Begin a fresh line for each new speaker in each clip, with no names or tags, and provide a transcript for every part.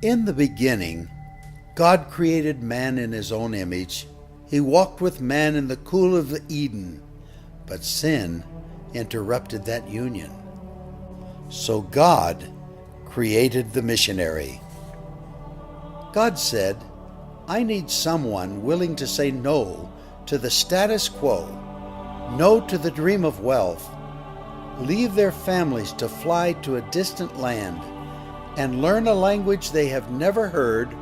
In the beginning, God created man in his own image. He walked with man in the cool of Eden, but sin interrupted that union. So God created the missionary. God said, I need someone willing to say no to the status quo, no to the dream of wealth, leave their families to fly to a distant land and learn a language they have never heard,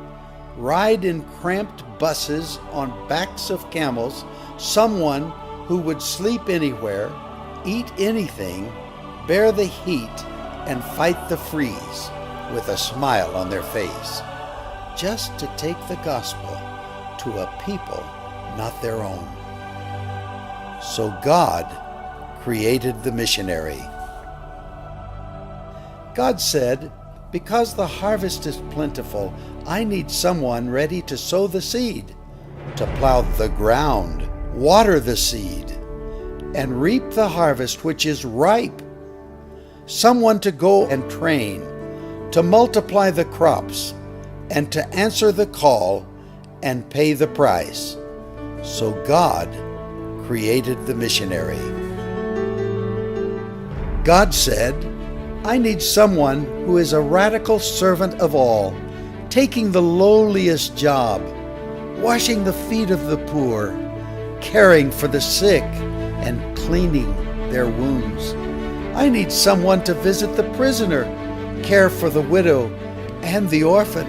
ride in cramped buses on backs of camels, someone who would sleep anywhere, eat anything, bear the heat, and fight the freeze with a smile on their face, just to take the gospel to a people not their own. So God created the missionary. God said, because the harvest is plentiful, I need someone ready to sow the seed, to plow the ground, water the seed, and reap the harvest which is ripe. Someone to go and train, to multiply the crops, and to answer the call and pay the price. So God created the missionary. God said, I need someone who is a radical servant of all, taking the lowliest job, washing the feet of the poor, caring for the sick, and cleaning their wounds. I need someone to visit the prisoner, care for the widow and the orphan,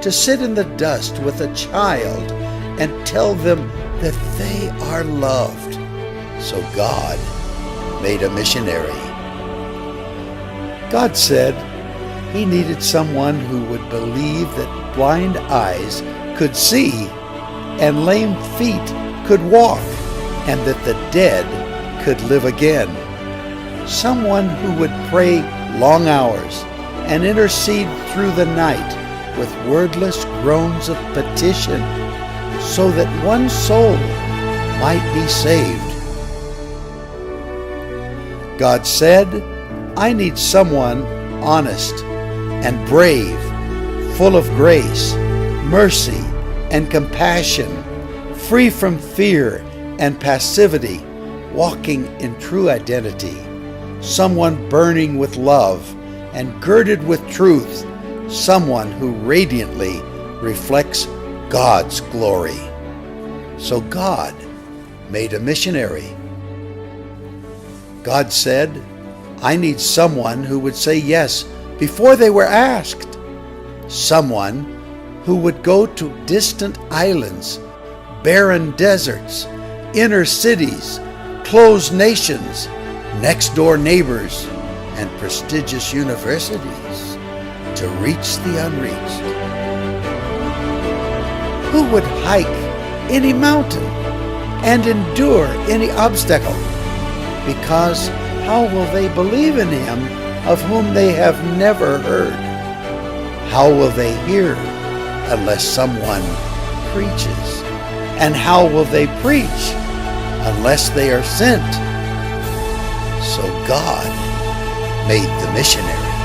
to sit in the dust with a child and tell them that they are loved. So God made a missionary. God said he needed someone who would believe that blind eyes could see and lame feet could walk and that the dead could live again. Someone who would pray long hours and intercede through the night with wordless groans of petition so that one soul might be saved. God said, I need someone honest and brave, full of grace, mercy, and compassion, free from fear and passivity, walking in true identity, someone burning with love and girded with truth, someone who radiantly reflects God's glory. So God made a missionary. God said, I need someone who would say yes before they were asked. Someone who would go to distant islands, barren deserts, inner cities, closed nations, next door neighbors, and prestigious universities to reach the unreached. Who would hike any mountain and endure any obstacle? Because how will they believe in him of whom they have never heard? How will they hear unless someone preaches? And how will they preach unless they are sent? So God made the missionary.